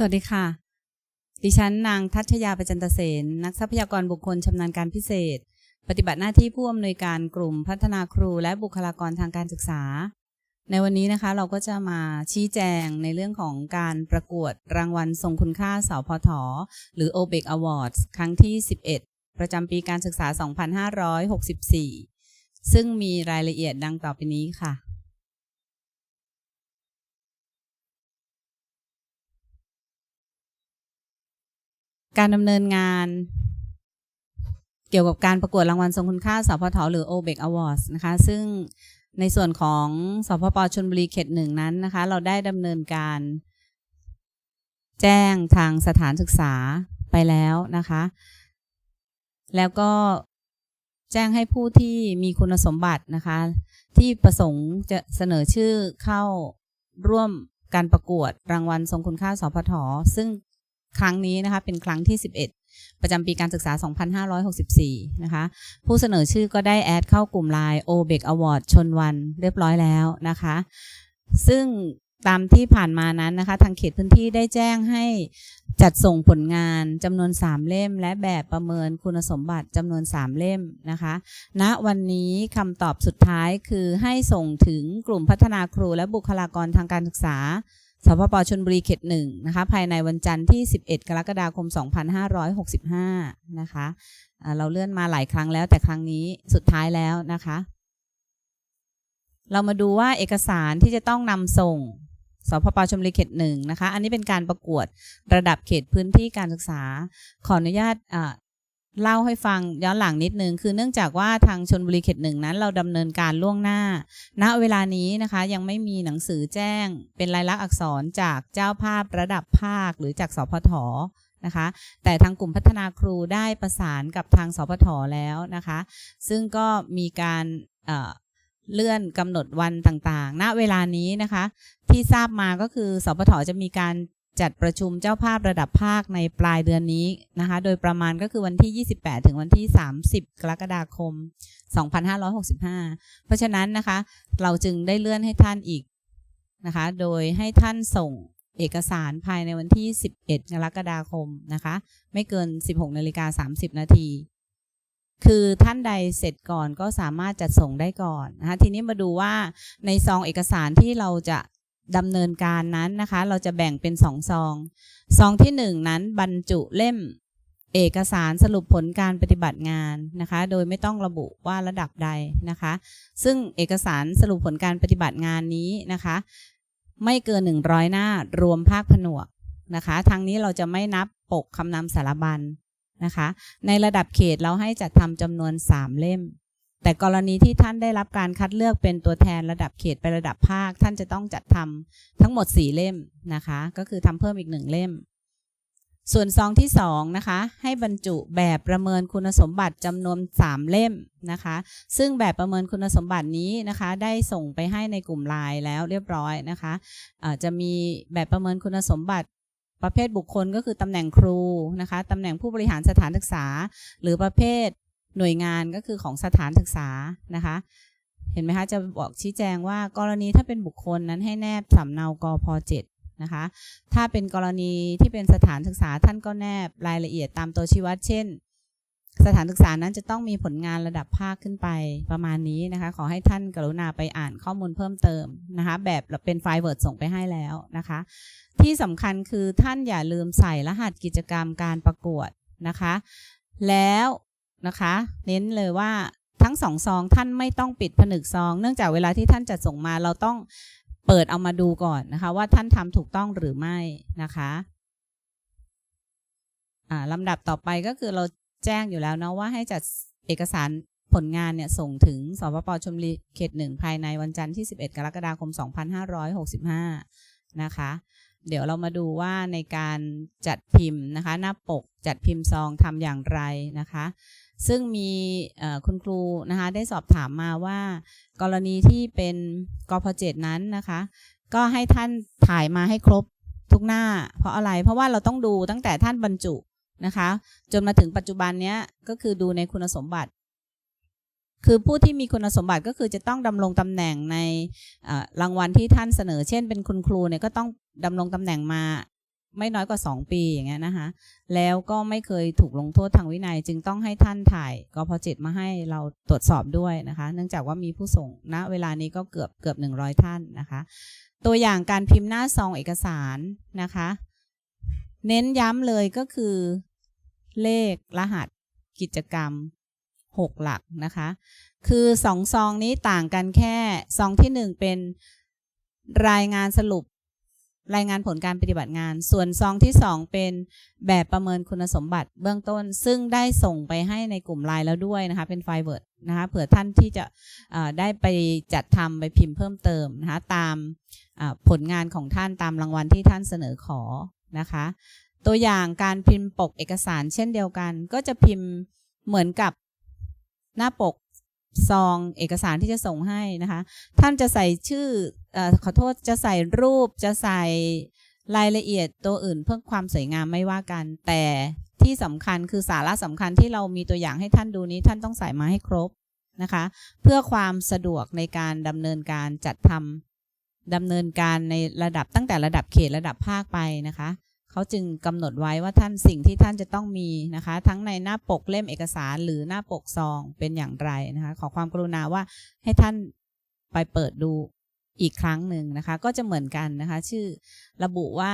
สวัสดีค่ะ ดิฉันนางทัชยาประจันตเสนนักทรัพยากรบุคคลชำนาญการพิเศษ ปฏิบัติหน้าที่ผู้อำนวยการกลุ่มพัฒนาครูและบุคลากรทางการศึกษา ในวันนี้นะคะเราก็จะมาชี้แจงในเรื่องของการประกวดรางวัลทรงคุณค่าสพทหรือ OBEC Awards ครั้งที่ 11 ประจำปีการศึกษา 2564 ซึ่งมีรายละเอียดดังต่อไปนี้ค่ะ การดำเนินงาน เกี่ยวกับการประกวดรางวัลทรงคุณค่าสพทหรือ OBEC Awards นะคะ ซึ่งในส่วนของสพปชนบุรีเขตหนึ่งนั้นนะคะ เราได้ดำเนินการ แจ้งทางสถานศึกษาไปแล้วนะคะ แล้วก็แจ้งให้ผู้ที่มีคุณสมบัตินะคะ ที่ประสงค์จะเสนอชื่อเข้าร่วมการประกวดรางวัลทรงคุณค่าสพทซึ่ง ครั้งนี้นะคะเป็นครั้งที่ 11 ประจำปีการศึกษา 2564 นะคะ ผู้เสนอชื่อก็ได้แอดเข้ากลุ่มไลน์ o b e c Award ชนวันเรียบร้อยแล้วนะคะ ซึ่งตามที่ผ่านมานั้นนะคะ ทางเขตพื้นที่ได้แจ้งให้จัดส่งผลงานจำนวน 3 เล่ม และแบบประเมินคุณสมบัติจำนวน 3 เล่มนะคะณวันนี้คำตอบสุดท้ายคือให้ส่งถึงกลุ่มพัฒนาครูและบุคลากรทางการศึกษา สพปชนบุรีเขตหนึ่งนะคะภายในวันจันทร์ที่ 11 กรกฎาคม 2565 นะคะอ่าเราเลื่อนมาหลายครั้งแล้วแต่ครั้งนี้สุดท้ายแล้วนะคะ เรามาดูว่าเอกสารที่จะต้องนำส่งสพปชมบุรีเขตหนึ่งนะคะ อันนี้เป็นการประกวดระดับเขตพื้นที่การศึกษา ขออนุญาตอ่า เล่าให้ฟังย้อนหลังนิดนึง คือเนื่องจากว่าทางชนบุรีเขตหนึ่งนั้น เราดำเนินการล่วงหน้า ณเวลานี้นะคะยังไม่มีหนังสือแจ้ง เป็นลายลักษณ์อักษรจากเจ้าภาพระดับภาคหรือจากสพทนะคะแต่ทางกลุ่มพัฒนาครูได้ประสานกับทางสพทแล้วนะคะ ซึ่งก็มีการเเลื่อนกำหนดวันต่างๆ ณ เวลานี้นะคะ ที่ทราบมาก็คือสพทจะมีการ จัดประชุมเจ้าภาพระดับภาคในปลายเดือนนี้นะคะ โดยประมาณก็คือวันที่ 28 ถึงวันที่ 30 กรกฎาคม 2565 เพราะฉะนั้นนะคะ เราจึงได้เลื่อนให้ท่านอีกนะคะ โดยให้ท่านส่งเอกสารภายในวันที่ 11 กรกฎาคมนะคะ ไม่เกิน 16นาฬิกา30 นาที คือท่านใดเสร็จก่อนก็สามารถจัดส่งได้ก่อนนะคะ ทีนี้มาดูว่าในซองเอกสารที่เราจะ ดำเนินการนั้นนะคะ เราจะแบ่งเป็นสองซอง ซองที่หนึ่งนั้นบรรจุเล่มเอกสารสรุปผลการปฏิบัติงานนะคะ โดยไม่ต้องระบุว่าระดับใดนะคะ ซึ่งเอกสารสรุปผลการปฏิบัติงานนี้นะคะ ไม่เกิน 100 หน้ารวมภาคผนวกนะคะ ทางนี้เราจะไม่นับปกคำนำสารบัญนะคะ ในระดับเขตเราให้จัดทำจำนวน 3 เล่ม แต่กรณีที่ท่านได้รับการคัดเลือกเป็นตัวแทนระดับเขตไประดับภาค ท่านจะต้องจัดทำทั้งหมด 4 เล่มนะคะ ก็คือทำเพิ่มอีกหนึ่งเล่ม ส่วนซองที่2นะคะให้บรรจุแบบประเมินคุณสมบัติจำนวน 3 เล่มนะคะ ซึ่งแบบประเมินคุณสมบัตินี้นะคะ ได้ส่งไปให้ในกลุ่มไลน์แล้วเรียบร้อยนะคะะจะมีแบบประเมินคุณสมบัติประเภทบุคคลก็คือตำแหน่งครูนะคะตำแหน่งผู้บริหารสถานศึกษา หรือประเภท หน่วยงานก็คือของสถานศึกษานะคะ เห็นไหมคะ จะบอกชี้แจงว่ากรณีถ้าเป็นบุคคลนั้นให้แนบสำเนากพเจ็ดนะคะ ถ้าเป็นกรณีที่เป็นสถานศึกษาท่านก็แนบรายละเอียดตามตัวชี้วัดเช่น สถานศึกษานั้นจะต้องมีผลงานระดับภาคขึ้นไปประมาณนี้นะคะ ขอให้ท่านกรุณาไปอ่านข้อมูลเพิ่มเติมนะคะ แบบเป็นไฟล์ Word ส่งไปให้แล้วนะคะ ที่สำคัญคือท่านอย่าลืมใส่รหัสกิจกรรมการประกวดนะคะ แล้ว นะคะ เน้นเลยว่าทั้งสองซองท่านไม่ต้องปิดผนึกซอง เนื่องจากเวลาที่ท่านจัดส่งมาเราต้องเปิดเอามาดูก่อนนะคะ ว่าท่านทำถูกต้องหรือไม่นะคะอ่าลำดับต่อไปก็คือเราแจ้งอยู่แล้วนะว่าให้จัดเอกสารผลงานเนี่ยส่งถึงสปปชมรีเขตหนึ่งภายในวันจันทร์ที่ 11 กรกฎาคม 2565 นะคะ เดี๋ยวเรามาดูว่าในการจัดพิมพ์นะคะ หน้าปกจัดพิมพ์ซองทำอย่างไรนะคะ ซึ่งมีคุณครูนะคะได้สอบถามมาว่า กรณีที่เป็นกพเจ็ดนั้นนะคะ ก็ให้ท่านถ่ายมาให้ครบทุกหน้า เพราะอะไรเพราะว่าเราต้องดูตั้งแต่ท่านบรรจุนะคะ จนมาถึงปัจจุบันเนี้ยก็คือดูในคุณสมบัติ คือผู้ที่มีคุณสมบัติก็คือจะต้องดำรงตำแหน่งในรางวัลที่ท่านเสนอ เช่น เป็นคุณครูเนี่ยก็ต้องดำรงตำแหน่งมา ไม่น้อยกว่า 2 ปีอย่างเงี้ยนะคะ แล้วก็ไม่เคยถูกลงโทษทางวินัย จึงต้องให้ท่านถ่ายกพจิตมาให้เราตรวจสอบด้วยนะคะ เนื่องจากว่ามีผู้ส่งณเวลานี้ก็เกือบเกือบ 100 ท่านนะคะ ตัวอย่างการพิมพ์หน้าซองเอกสารนะคะ เน้นย้ำเลยก็คือเลขรหัสกิจกรรม 6 หลักนะคะ คือสองซองนี้ต่างกันแค่ซองที่หนึ่งเป็นรายงานสรุป รายงานผลการปฏิบัติงาน ส่วนซองที่สองเป็นแบบประเมินคุณสมบัติเบื้องต้น ซึ่งได้ส่งไปให้ในกลุ่มไลน์แล้วด้วยนะคะ เป็นไฟล์เวิร์ดนะคะ เผื่อท่านที่จะได้ไปจัดทำไปพิมพ์เพิ่มเติมนะคะ ตามผลงานของท่านตามรางวัลที่ท่านเสนอขอนะคะ ตัวอย่างการพิมพ์ปกเอกสารเช่นเดียวกัน ก็จะพิมพ์เหมือนกับหน้าปก ซองเอกสารที่จะส่งให้นะคะ ท่านจะใส่ชื่ออขอโทษจะใส่รูปจะใส่รายละเอียดตัวอื่นเพื่อความสวยงามไม่ว่ากัน แต่ที่สำคัญคือสาระสำคัญที่เรามีตัวอย่างให้ท่านดูนี้ท่านต้องใส่มาให้ครบนะคะ เพื่อความสะดวกในการดำเนินการจัดทำดำเนินการในระดับตั้งแต่ระดับเขตระดับภาคไปนะคะ เขาจึงกำหนดไว้ว่าท่านสิ่งที่ท่านจะต้องมีนะคะ ทั้งในหน้าปกเล่มเอกสารหรือหน้าปกซองเป็นอย่างไรนะคะ ขอความกรุณาว่าให้ท่านไปเปิดดูอีกครั้งหนึ่งนะคะ ก็จะเหมือนกันนะคะ ชื่อระบุว่า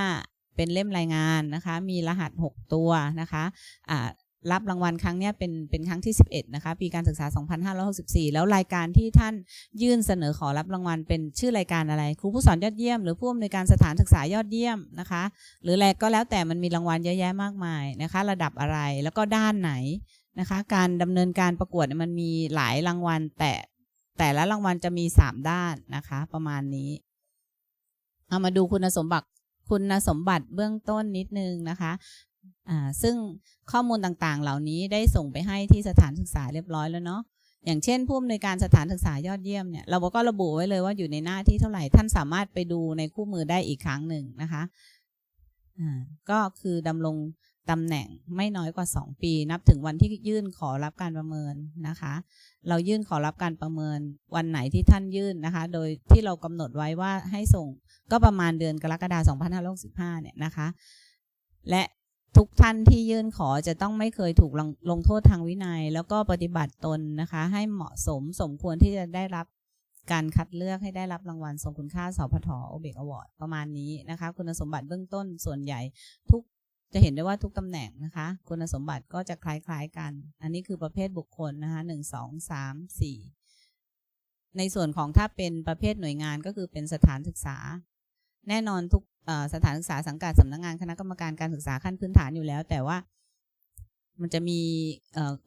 เป็นเล่มรายงานนะคะ มีรหัส 6 ตัวนะคะอ่า รับรางวัลครั้งนี้เป็นเป็นครั้งที่ 11 นะคะ ปีการศึกษา 2564 แล้วรายการที่ท่านยื่นเสนอขอรับรางวัล เป็นชื่อรายการอะไร ครูผู้สอนยอดเยี่ยม หรือผู้อำนวยการสถานศึกษายอดเยี่ยมนะคะ หรืออะไรก็แล้วแต่มันมีรางวัลเยอะแยะมากมายนะคะ ระดับอะไรแล้วก็ด้านไหนนะคะ การดำเนินการประกวดมันมีหลายรางวัล แต่แต่ละรางวัลจะมี 3 ด้านนะคะ ประมาณนี้ เอามาดูคุณสมบัติคุณสมบัติเบื้องต้นนิดนึงนะคะ ซึ่งข้อมูลต่างๆ เหล่านี้ได้ส่งไปให้ที่สถานศึกษาเรียบร้อยแล้วเนาะอย่างเช่น ผู้อำนวยการสถานศึกษายอดเยี่ยมเนี่ยเราก็ระบุไว้เลยว่าอยู่ในหน้าที่เท่าไหร่ท่านสามารถไปดูในคู่มือได้อีกครั้งหนึ่งนะคะก็คือดำรงตำแหน่งไม่น้อยกว่า 2 ปี นับถึงวันที่ยื่นขอรับการประเมินนะคะ เรายื่นขอรับการประเมินวันไหนที่ท่านยื่นนะคะ โดยที่เรากำหนดไว้ว่าให้ส่งก็ประมาณเดือนกรกฎาคม2565เนี่ยนะคะ และ ทุกท่านที่ยื่นขอจะต้องไม่เคยถูกลงลงโทษทางวินัย แล้วก็ปฏิบัติตนนะคะ ให้เหมาะสมสมควรที่จะได้รับการคัดเลือกให้ได้รับรางวัลทรงคุณค่าสพทโอเบกอวอร์ดประมาณนี้นะคะ คุณสมบัติเบื้องต้นส่วนใหญ่ทุกจะเห็นได้ว่าทุกตำแหน่งนะคะ คุณสมบัติก็จะคล้ายๆกัน อันนี้คือประเภทบุคคลนะคะหนึ่งสองสามสี่ในส่วนของถ้าเป็นประเภทหน่วยงานก็คือเป็นสถานศึกษา แน่นอนทุก สถานศึกษาสังกัดสำนักงานคณะกรรมการการศึกษาขั้นพื้นฐานอยู่แล้ว แต่ว่ามันจะมี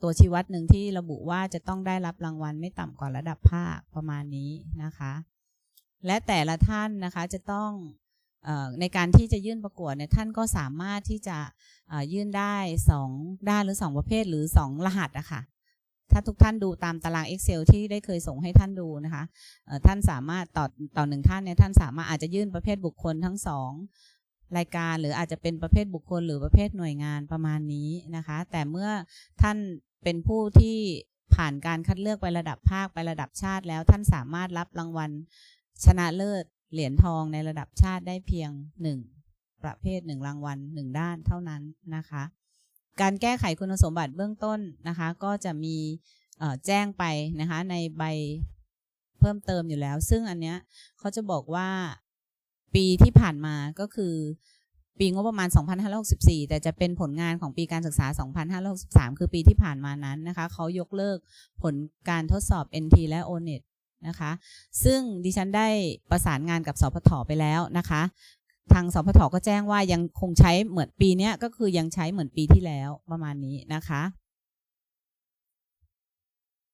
ตัวชี้วัดหนึ่งที่ระบุว่าจะต้องได้รับรางวัลไม่ต่ำกว่าระดับภาคประมาณนี้นะคะ และแต่ละท่านนะคะจะต้องในการที่จะยื่นประกวดเนี่ยท่านก็สามารถที่จะยื่นได้สองด้านหรือสองประเภทหรือสองรหัสอะค่ะ ถ้าทุกท่านดูตามตาราง Excel ที่ได้เคยส่งให้ท่านดูนะคะท่านสามารถต่อต่อหนึ่งท่านเนี่ยท่านสามารถอาจจะยื่นประเภทบุคคลทั้งสองรายการหรืออาจจะเป็นประเภทบุคคล หรือประเภทหน่วยงานประมาณนี้นะคะ แต่เมื่อท่านเป็นผู้ที่ผ่านการคัดเลือกไประดับภาคไประดับชาติแล้วท่านสามารถรับรางวัลชนะเลิศเหรียญทองในระดับชาติได้เพียงหนึ่งประเภทหนึ่งรางวัลหนึ่งด้านเท่านั้นนะคะ การแก้ไขคุณสมบัติเบื้องต้นนะคะ ก็จะมีแจ้งไปนะคะในใบเพิ่มเติมอยู่แล้ว ซึ่งอันเนี้ยเขาจะบอกว่าปีที่ผ่านมาก็คือ ปีงบประมาณ 2564 แต่จะเป็นผลงานของปีการศึกษา 2563 คือปีที่ผ่านมานั้นนะคะเขายกเลิกผลการทดสอบ NT และ ONET นะคะ ซึ่งดิฉันได้ประสานงานกับสพทไปแล้วนะคะ ทางสพทก็แจ้งว่ายังคงใช้เหมือนปีนี้ก็คือยังใช้เหมือนปีที่แล้วประมาณนี้นะคะ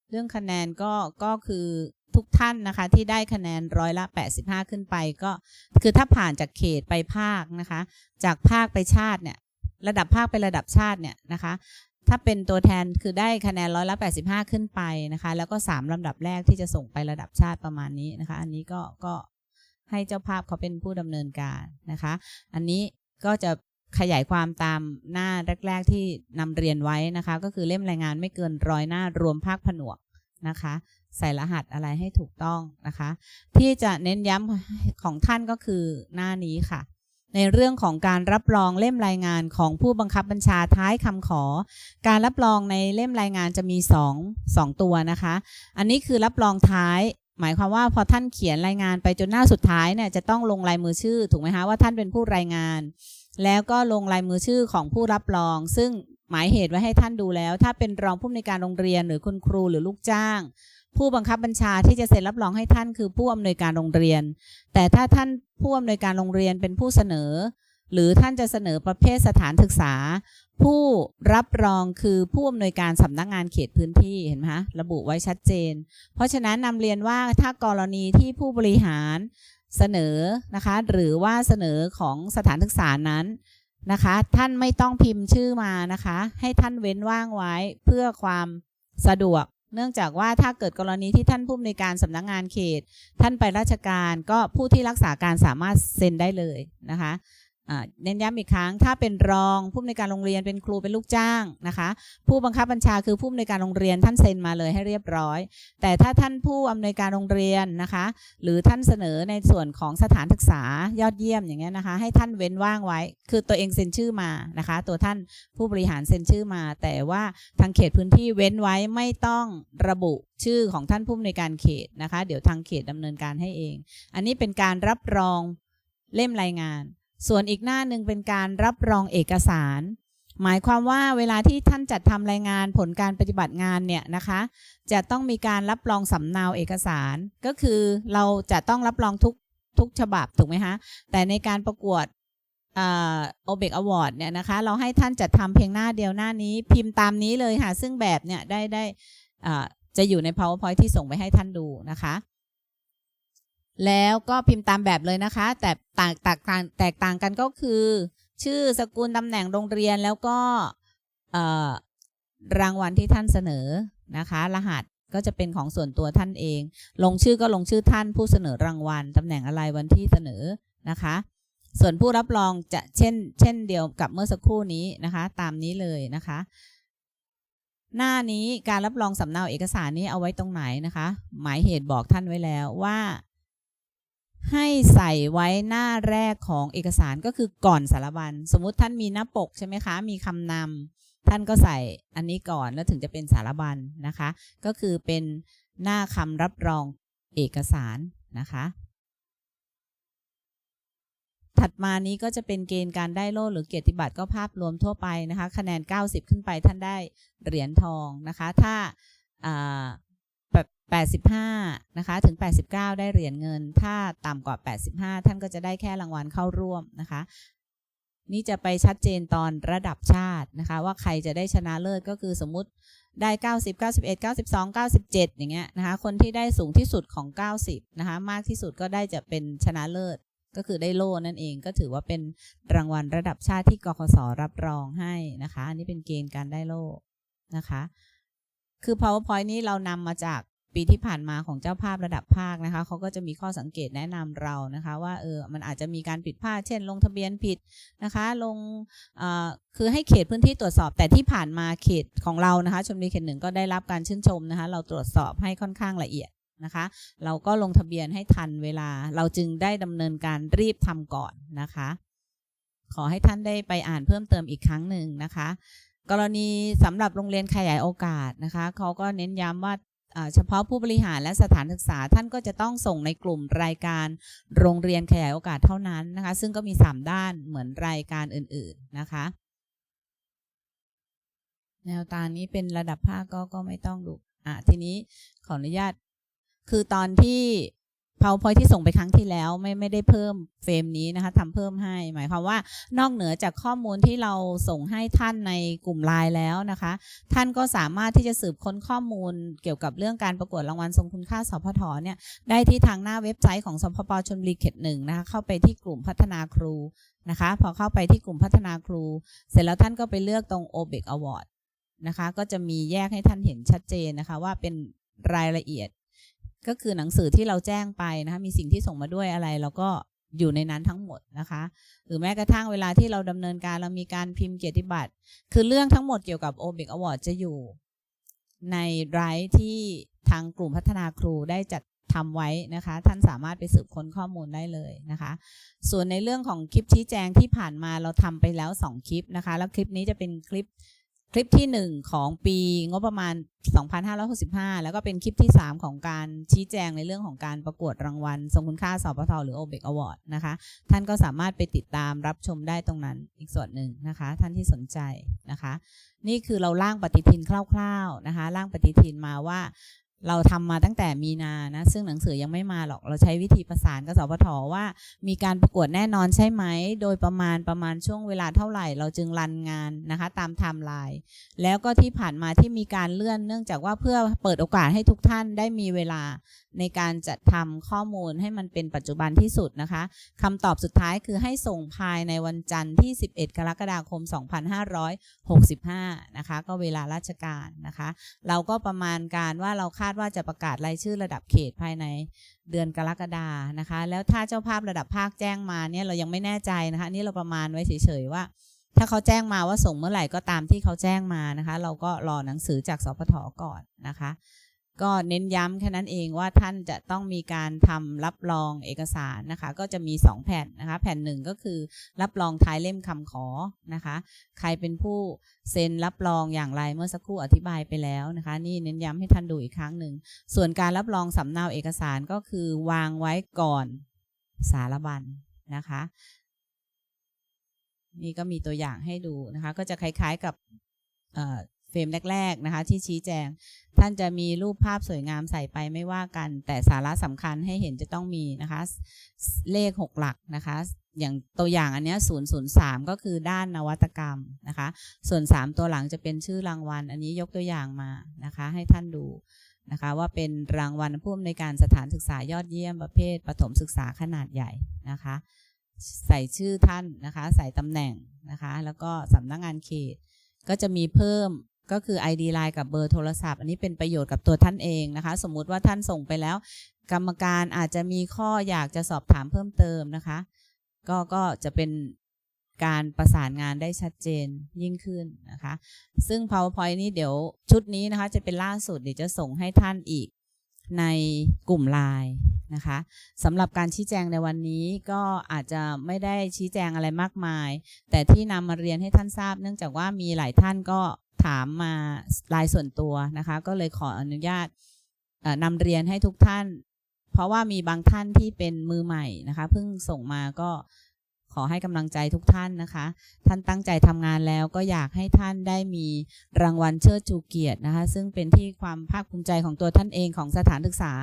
เรื่องคะแนนก็ก็คือทุกท่านนะคะที่ได้คะแนนร้อยละ 85 ขึ้นไปก็คือถ้าผ่านจากเขตไปภาคนะคะ จากภาคไปชาติเนี่ยระดับภาคไประดับชาติเนี่ยนะคะ ถ้าเป็นตัวแทนคือได้คะแนนร้อยละ 85 ขึ้นไปนะคะ แล้วก็ 3 ลำดับแรกที่จะส่งไประดับชาติประมาณนี้นะคะ อันนี้ก็ก็ ให้เจ้าภาพเขาเป็นผู้ดำเนินการนะคะ อันนี้ก็จะขยายความตามหน้าแรก ๆ ที่นำเรียนไว้นะคะ ก็คือเล่มรายงานไม่เกินร้อยหน้ารวมภาคผนวกนะคะ ใส่รหัสอะไรให้ถูกต้องนะคะ ที่จะเน้นย้ำของท่านก็คือหน้านี้ค่ะในเรื่องของการรับรองเล่มรายงานของผู้บังคับบัญชาท้ายคำขอ การรับรองในเล่มรายงานจะมีสองสองตัวนะคะ อันนี้คือรับรองท้าย หมายความว่าพอท่านเขียนรายงานไปจนหน้าสุดท้ายเนี่ยจะต้องลงลายมือชื่อถูกไหมคะว่าท่านเป็นผู้รายงาน แล้วก็ลงลายมือชื่อของผู้รับรอง ซึ่งหมายเหตุไว้ให้ท่านดูแล้ว ถ้าเป็นรองผู้อำนวยการโรงเรียนหรือคุณครูหรือลูกจ้าง ผู้บังคับบัญชาที่จะเซ็นรับรองให้ท่านคือผู้อำนวยการโรงเรียน แต่ถ้าท่านผู้อำนวยการโรงเรียนเป็นผู้เสนอ หรือท่านจะเสนอประเภทสถานศึกษา ผู้รับรองคือผู้อำนวยการสำนักงานเขตพื้นที่เห็นไหมคะระบุไว้ชัดเจน เพราะฉะนั้นนำเรียนว่าถ้ากรณีที่ผู้บริหารเสนอนะคะหรือว่าเสนอของสถานศึกษานั้นนะคะ ท่านไม่ต้องพิมพ์ชื่อมานะคะ ให้ท่านเว้นว่างไว้เพื่อความสะดวก เนื่องจากว่าถ้าเกิดกรณีที่ท่านผู้อำนวยการสำนักงานเขต ท่านไปราชการก็ผู้ที่รักษาการสามารถเซ็นได้เลยนะคะ เน้นย้ำอีกครั้ง ถ้าเป็นรองผู้อำนวยการโรงเรียนเป็นครูเป็นลูกจ้างนะคะ ผู้บังคับบัญชาคือผู้อำนวยการโรงเรียนท่านเซ็นมาเลยให้เรียบร้อย แต่ถ้าท่านผู้อำนวยการโรงเรียนนะคะ หรือท่านเสนอในส่วนของสถานศึกษายอดเยี่ยมอย่างเงี้ยนะคะ ให้ท่านเว้นว่างไว้ คือตัวเองเซ็นชื่อมานะคะ ตัวท่านผู้บริหารเซ็นชื่อมา แต่ว่าทางเขตพื้นที่เว้นไว้ไม่ต้องระบุชื่อของท่านผู้อำนวยการเขตนะคะ เดี๋ยวทางเขตดำเนินการให้เอง อันนี้เป็นการรับรองเล่มรายงาน ส่วนอีกหน้าหนึ่งเป็นการรับรองเอกสาร หมายความว่าเวลาที่ท่านจัดทำรายงานผลการปฏิบัติงานเนี่ยนะคะ จะต้องมีการรับรองสำเนาเอกสาร ก็คือเราจะต้องรับรองทุกทุกฉบับถูกไหมคะแต่ในการประกวดโอเบกอวอร์ดเนี่ยนะคะ เราให้ท่านจัดทำเพียงหน้าเดียวหน้านี้ พิมพ์ตามนี้เลยค่ะ ซึ่งแบบเนี่ยได้ได้จะอยู่ใน powerpoint ที่ส่งไปให้ท่านดูนะคะ แล้วก็พิมพ์ตามแบบเลยนะคะ แต่ต่างแตกต่างแตกต่างกันก็คือ ชื่อสกุลตำแหน่งโรงเรียนแล้วก็รางวัลที่ท่านเสนอนะคะ รหัสก็จะเป็นของส่วนตัวท่านเอง ลงชื่อก็ลงชื่อท่านผู้เสนอรางวัลตำแหน่งอะไรวันที่เสนอนะคะ ส่วนผู้รับรองจะเช่น เช่นเดียวกับเมื่อสักครู่นี้นะคะ ตามนี้เลยนะคะ หน้านี้การรับรองสำเนาเอกสารนี้เอาไว้ตรงไหนนะคะ หมายเหตุบอกท่านไว้แล้วว่า ให้ใส่ไว้หน้าแรกของเอกสารก็คือก่อนสารบัญสมมุติท่านมีหน้าปกใช่ไหมคะ มีคำนำท่านก็ใส่อันนี้ก่อนแล้วถึงจะเป็นสารบัญนะคะ ก็คือเป็นหน้าคำรับรองเอกสารนะคะ ถัดมานี้ก็จะเป็นเกณฑ์การได้โล่หรือเกียรติบัตรก็ภาพรวมทั่วไปนะคะ คะแนน 90 ขึ้นไปท่านได้เหรียญทองนะคะ ถ้า 85 นะคะถึง 89 ได้เหรียญเงิน ถ้าต่ำกว่า 85 ท่านก็จะได้แค่รางวัลเข้าร่วมนะคะ นี่จะไปชัดเจนตอนระดับชาตินะคะ ว่าใครจะได้ชนะเลิศก็คือสมมุติได้ 90 91 92 97 อย่างเงี้ยนะคะ คนที่ได้สูงที่สุดของ 90 นะคะ มากที่สุดก็ได้จะเป็นชนะเลิศ ก็คือได้โล่นั่นเอง ก็ถือว่าเป็นรางวัลระดับชาติที่กคสรับรองให้นะคะ อันนี้เป็นเกณฑ์การได้โล่นะคะ คือ powerpoint นี้เรานำมาจาก ปีที่ผ่านมาของเจ้าภาพระดับภาคนะคะเขาก็จะมีข้อสังเกตแนะนำเรานะคะว่าเออมันอาจจะมีการผิดพลาดเช่น ลงทะเบียนผิดนะคะลงอ่อคือให้เขตพื้นที่ตรวจสอบแต่ที่ผ่านมาเขตของเรานะคะชมบุรีเขตหนึ่งก็ได้รับการชื่นชมนะคะเราตรวจสอบให้ค่อนข้างละเอียดนะคะเราก็ลงทะเบียนให้ทันเวลา เราจึงได้ดำเนินการรีบทำก่อนนะคะ ขอให้ท่านได้ไปอ่านเพิ่มเติมอีกครั้งหนึ่งนะคะ กรณีสำหรับโรงเรียนขยายโอกาสนะคะเขาก็เน้นย้ำว่า เฉพาะผู้บริหารและสถานศึกษาท่านก็จะต้องส่งในกลุ่มรายการโรงเรียนขยายโอกาสเท่านั้นนะคะ ซึ่งก็มี 3 ด้านเหมือนรายการอื่นๆนะคะ แนวตานี้เป็นระดับภาคก็ก็ไม่ต้องดูอะทีนี้ขออนุญาต คือตอนที่ PowerPoint ที่ส่งไปครั้งที่แล้วไม่ไม่ได้เพิ่มเฟรมนี้นะคะทำเพิ่มให้ หมายความว่านอกเหนือจากข้อมูลที่เราส่งให้ท่านในกลุ่มไลน์แล้วนะคะ ท่านก็สามารถที่จะสืบค้นข้อมูลเกี่ยวกับเรื่องการประกวดรางวัลทรงคุณค่าสพทเนี่ยได้ที่ทางหน้าเว็บไซต์ของสพปชลบุรีเขตหนึ่งนะคะเข้าไปที่กลุ่มพัฒนาครูนะคะพอเข้าไปที่กลุ่มพัฒนาครู เสร็จแล้วท่านก็ไปเลือกตรง o b e c Award นะคะก็จะมีแยกให้ท่านเห็นชัดเจนนะคะว่าเป็นรายละเอียด ก็คือหนังสือที่เราแจ้งไปนะคะมีสิ่งที่ส่งมาด้วยอะไรเราก็อยู่ในนั้นทั้งหมดนะคะ หรือแม้กระทั่งเวลาที่เราดำเนินการเรามีการพิมพ์เกียรติบัตร คือเรื่องทั้งหมดเกี่ยวกับ o b e c Award จะอยู่ในไรฟ์ที่ทางกลุ่มพัฒนาครูได้จัดทำไว้นะคะ ท่านสามารถไปสืบค้นข้อมูลได้เลยนะคะ ส่วนในเรื่องของคลิปชี้แจงที่ผ่านมาเราทำไปแล้ว 2 คลิปนะคะ แล้วคลิปนี้จะเป็นคลิป คลิปที่ 1 ของปีงบประมาณ 2565 แล้วก็เป็นคลิปที่ 3 ของการชี้แจงในเรื่องของการประกวดรางวัล ทรงคุณค่าสปทหรือ OBEC Award นะคะ ท่านก็สามารถไปติดตามรับชมได้ตรงนั้นอีกส่วนหนึ่งนะคะ ท่านที่สนใจนะคะ นี่คือเราล่างปฏิทินคร่าวๆนะคะ ล่างปฏิทินมาว่า เราทำมาตั้งแต่มีนานะซึ่งหนังสือยังไม่มาหรอก เราใช้วิธีประสานกับสพทว่า มีการประกวดแน่นอนใช่ไหม โดยประมาณประมาณช่วงเวลาเท่าไหร่ เราจึงรันงานนะคะ ตามไทม์ไลน์แล้วก็ที่ผ่านมาที่มีการเลื่อนเนื่องจากว่าเพื่อเปิดโอกาสให้ทุกท่านได้มีเวลาในการจัดทำข้อมูลให้มันเป็นปัจจุบันที่สุดนะคะคำตอบสุดท้ายคือให้ส่งภายในวันจันทร์ที่ 11 กรกฎาคม 2565 นะคะ ก็เวลาราชการนะคะ เราก็ประมาณการว่าเราคาดว่าจะประกาศรายชื่อระดับเขตภายในเดือนกรกฎานะคะ แล้วถ้าเจ้าภาพระดับภาคแจ้งมาเนี่ยเรายังไม่แน่ใจนะคะนี่เราประมาณไว้เฉยๆว่า ถ้าเขาแจ้งมาว่าส่งเมื่อไหร่ก็ตามที่เขาแจ้งมานะคะ เราก็รอหนังสือจากสพทก่อนนะคะ ก็เน้นย้ำแค่นั้นเองว่าท่านจะต้องมีการทำรับรองเอกสารนะคะ ก็จะมี 2 แผ่นนะคะ แผ่นหนึ่งก็คือรับรองท้ายเล่มคำขอนะคะ ใครเป็นผู้เซ็นรับรองอย่างไรเมื่อสักครู่อธิบายไปแล้วนะคะ นี่เน้นย้ำให้ท่านดูอีกครั้งหนึ่ง ส่วนการรับรองสำเนาเอกสารก็คือวางไว้ก่อนสารบัญนะคะ นี่ก็มีตัวอย่างให้ดูนะคะ ก็จะคล้ายๆกับ เฟรมแรกๆนะคะ ที่ชี้แจง ท่านจะมีรูปภาพสวยงามใส่ไปไม่ว่ากัน แต่สาระสำคัญให้เห็นจะต้องมีนะคะ เลข 6 หลักนะคะ อย่างตัวอย่างอันนี้ย003 ก็คือด้านนวัตกรรมนะคะ ส่วน 3 ตัวหลังจะเป็นชื่อรางวัล อันนี้ยกตัวอย่างมานะคะ ให้ท่านดูนะคะว่าเป็นรางวัลผู้อำนวยการสถานศึกษายอดเยี่ยมประเภทประถมศึกษาขนาดใหญ่นะคะ ใส่ชื่อท่านนะคะ ใส่ตำแหน่งนะคะ แล้วก็สำนักงานเขตก็จะมีเพิ่ม ก็คือ ID Line กับเบอร์โทรศัพท์ อันนี้เป็นประโยชน์กับตัวท่านเองนะคะ สมมุติว่าท่านส่งไปแล้ว กรรมการอาจจะมีข้ออยากจะสอบถามเพิ่มเติมนะคะ ก็ก็จะเป็นการประสานงานได้ชัดเจนยิ่งขึ้นนะคะ ซึ่ง PowerPoint นี้เดี๋ยวชุดนี้นะคะ จะเป็นล่าสุดเดี๋ยวจะส่งให้ท่านอีกในกลุ่มไลน์นะคะสำหรับการชี้แจงในวันนี้ก็อาจจะไม่ได้ชี้แจงอะไรมากมาย แต่ที่นำมาเรียนให้ท่านทราบ เนื่องจากว่ามีหลายท่านก็ ถามมาลายส่วนตัวนะคะ ก็เลยขออนุญาตนำเรียนให้ทุกท่าน เพราะว่ามีบางท่านที่เป็นมือใหม่นะคะเพิ่งส่งมาก็ขอให้กำลังใจทุกท่านนะคะ ท่านตั้งใจทำงานแล้วก็อยากให้ท่านได้มีรางวัลเชิดชูเกียรตินะคะ ซึ่งเป็นที่ความภาคภูมิใจของตัวท่านเองของสถานศึกษา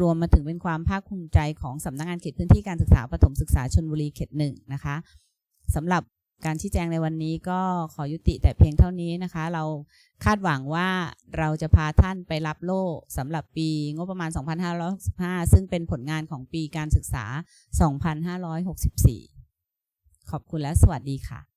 รวมมาถึงเป็นความภาคภูมิใจของสำนักงานเขตพื้นที่การศึกษาประถมศึกษาชนบุรีเขตหนึ่งนะคะสำหรับ การชี้แจงในวันนี้ก็ขอยุติแต่เพียงเท่านี้นะคะ เราคาดหวังว่าเราจะพาท่านไปรับโล่สำหรับปีงบประมาณ 2565 ซึ่งเป็นผลงานของปีการศึกษา 2564 ขอบคุณและสวัสดีค่ะ